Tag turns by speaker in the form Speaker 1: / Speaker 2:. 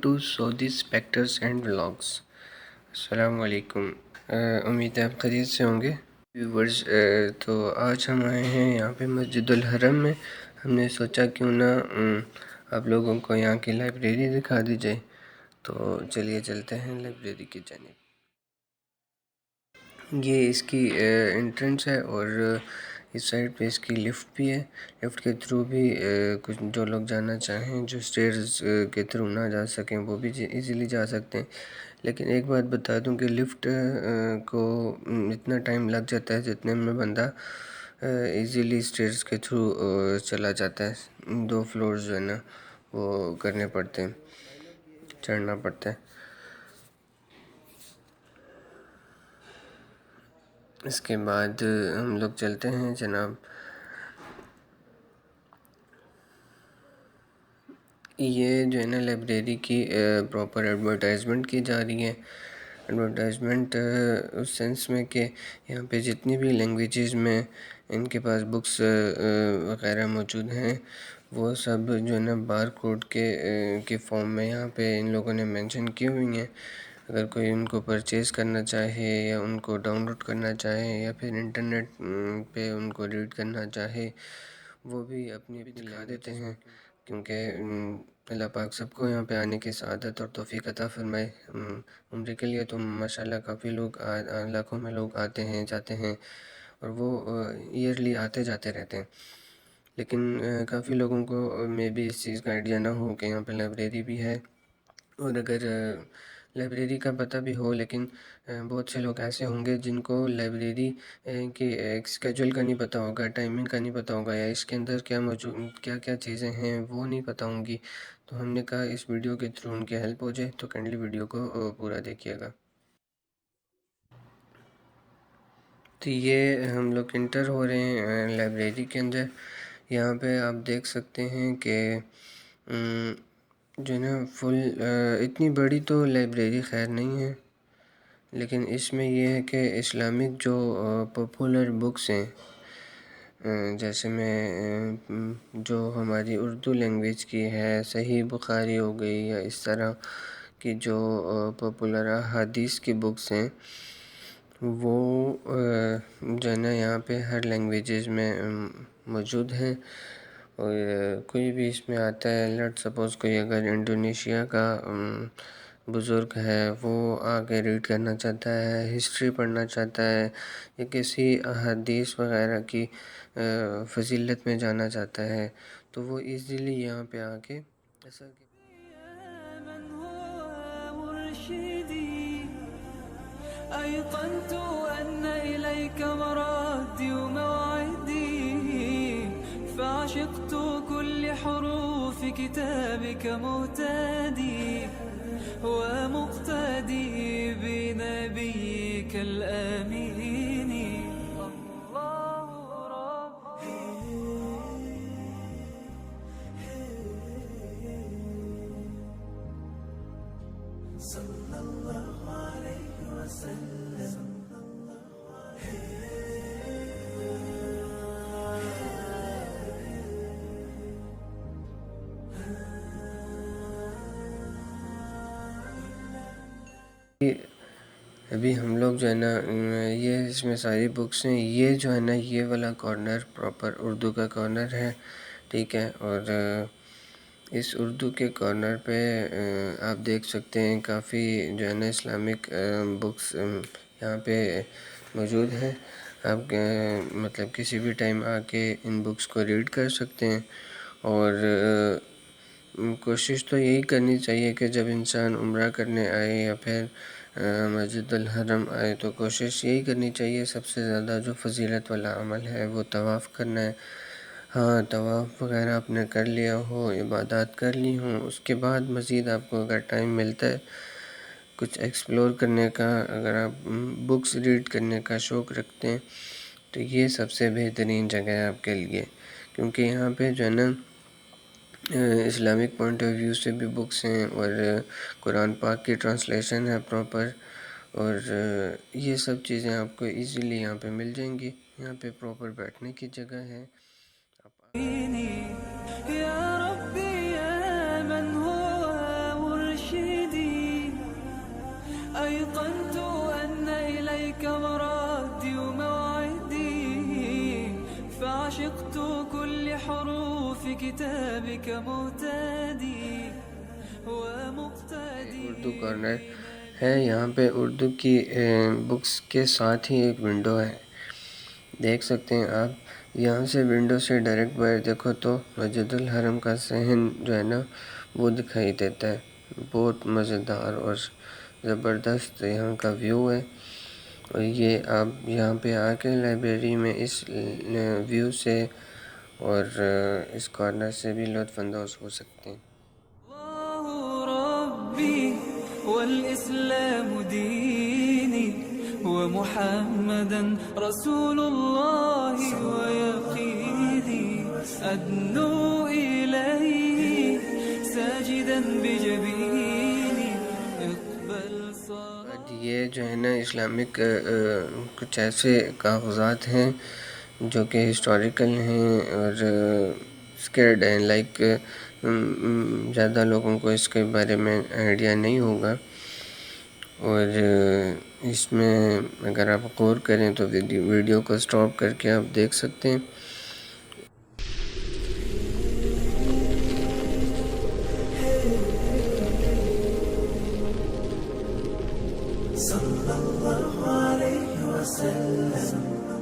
Speaker 1: To Saudi spectres and vlogs السلام علیکم امید ہے آپ خرید سے ہوں گے ویورز تو آج ہم آئے ہیں یہاں پہ مسجد الحرم میں ہم نے سوچا کیوں نہ آپ لوگوں کو یہاں کی لائبریری دکھا دی جائے تو چلیے چلتے ہیں لائبریری کی جانب یہ اس کی انٹرنس ہے اور اس سائڈ پہ اس کی لفٹ بھی ہے۔ لفٹ کے تھرو بھی کچھ جو لوگ جانا چاہیں، جو سٹیرز کے تھرو نہ جا سکیں، وہ بھی جی، ایزیلی جا سکتے ہیں۔ لیکن ایک بات بتا دوں کہ لفٹ کو اتنا ٹائم لگ جاتا ہے جتنے میں بندہ ایزیلی سٹیرز کے تھرو چلا جاتا ہے۔ دو فلورز جو ہے نا، وہ کرنے پڑتے ہیں، چڑھنا پڑتا ہے۔ اس کے بعد ہم لوگ چلتے ہیں جناب یہ جو ہے نا لائبریری کی پراپر ایڈورٹائزمنٹ کی جا رہی ہے۔ ایڈورٹائزمنٹ اس سینس میں کہ یہاں پہ جتنی بھی لینگویجز میں ان کے پاس بکس وغیرہ موجود ہیں، وہ سب جو ہے نا بار کوڈ کے کے فارم میں یہاں پہ ان لوگوں نے مینشن کی ہوئی ہیں۔ اگر کوئی ان کو پرچیز کرنا چاہے یا ان کو ڈاؤن لوڈ کرنا چاہے یا پھر انٹرنیٹ پہ ان کو ریڈ کرنا چاہے، وہ بھی اپنی اپنی دکھا دیتے ہیں۔ کیونکہ اللہ پاک سب کو یہاں پہ آنے کی سعادت اور توفیق عطا فرمائے۔ عمرے کے لیے تو ماشاءاللہ کافی لوگ لاکھوں میں لوگ آتے ہیں، جاتے ہیں اور وہ ایئرلی آتے جاتے رہتے ہیں۔ لیکن کافی لوگوں کو میں بھی اس چیز کا آئیڈیا نہ ہو کہ یہاں پہ لائبریری بھی ہے۔ اور اگر لائبریری کا پتہ بھی ہو، لیکن بہت سے لوگ ایسے ہوں گے جن کو لائبریری کے اسکیجول کا نہیں پتہ ہوگا ٹائمنگ کا نہیں پتہ ہوگا، یا اس کے اندر کیا موجود، کیا کیا چیزیں ہیں، وہ نہیں پتہ ہوں گی۔ تو ہم نے کہا اس ویڈیو کے تھرو ان کی ہیلپ ہو جائے، تو کینڈلی ویڈیو کو پورا دیکھیے گا۔ تو یہ ہم لوگ انٹر ہو رہے ہیں لائبریری کے اندر۔ یہاں پہ آپ دیکھ سکتے ہیں کہ جو ہے نا فل اتنی بڑی تو لائبریری خیر نہیں ہے، لیکن اس میں یہ ہے کہ اسلامک جو پاپولر بکس ہیں جیسے میں جو ہماری اردو لینگویج کی ہے، صحیح بخاری ہو گئی یا اس طرح کی جو پاپولر حدیث کی بکس ہیں، وہ جو ہے نا، یہاں پہ ہر لینگویجز میں موجود ہیں۔ کوئی بھی اس میں آتا ہے لیٹ سپوز کوئی اگر انڈونیشیا کا بزرگ ہے، وہ آگے ریڈ کرنا چاہتا ہے ہسٹری پڑھنا چاہتا ہے، یا کسی حدیث وغیرہ کی فضیلت میں جانا چاہتا ہے، تو وہ ایزیلی یہاں پہ آ کے ایسا کہ
Speaker 2: أيقنت أن إليك مرادي وموعدي. فعشقت كل حروف كتابك مهتدي ومقتدي بنبيك الآمين.
Speaker 1: ابھی ہم لوگ جو ہے نا، یہ اس میں ساری بکس ہیں۔ یہ جو ہے نا، یہ والا کارنر پراپر اردو کا کارنر ہے، ٹھیک ہے۔ اور اس اردو کے کارنر پہ آپ دیکھ سکتے ہیں کافی جو ہے نا اسلامک بکس یہاں پہ موجود ہیں۔ آپ مطلب کسی بھی ٹائم آ کے ان بکس کو ریڈ کر سکتے ہیں۔ اور کوشش تو یہی کرنی چاہیے کہ جب انسان عمرہ کرنے آئے یا پھر مسجد الحرم، آئے تو کوشش یہی کرنی چاہیے، سب سے زیادہ جو فضیلت والا عمل ہے وہ طواف کرنا ہے۔ ہاں طواف وغیرہ آپ نے کر لیا ہو، عبادات کر لی ہوں، اس کے بعد مزید آپ کو اگر ٹائم ملتا ہے کچھ ایکسپلور کرنے کا، اگر آپ بکس ریڈ کرنے کا شوق رکھتے ہیں، تو یہ سب سے بہترین جگہ ہے آپ کے لیے۔ کیونکہ یہاں پہ جو ہے نا اسلامک پوائنٹ آف ویو سے بھی بکس ہیں اور قرآن پاک کی ٹرانسلیشن ہے پراپر اور یہ سب چیزیں آپ کو ایزیلی یہاں پہ مل جائیں گی۔ یہاں پہ پراپر بیٹھنے کی جگہ ہے۔
Speaker 2: مهتدي ومقتدي.
Speaker 1: اردو کارنر ہے، یہاں پہ اردو کی بکس کے ساتھ ہی ایک ونڈو ہے۔ دیکھ سکتے ہیں آپ، یہاں سے ونڈو سے ڈائریکٹ باہر دیکھو تو مسجد الحرم کا صحن جو ہے نا، وہ دکھائی دیتا ہے۔ بہت مزیدار اور زبردست یہاں کا ویو ہے۔ اور یہ آپ یہاں پہ آ کے لائبریری میں اس ویو سے اور اس کارنر سے بھی لطف اندوز ہو سکتے ہیں۔
Speaker 2: والإسلام ديني ومحمدا رسول الله ويقيني أدنو إليه ساجدا بجبيني اقبل صلاة
Speaker 1: یہ جو ہے نا اسلامک کچھ ایسے کاغذات ہیں جو کہ ہسٹوریکل ہیں اور uh, اسکیرڈ ہیں لائک um, um, زیادہ لوگوں کو اس کے بارے میں آئیڈیا نہیں ہوگا اور uh, اس میں اگر آپ غور کریں تو ویڈیو ویڈیو کو سٹاپ کر کے آپ دیکھ سکتے ہیں۔
Speaker 2: صلى الله عليه وسلم۔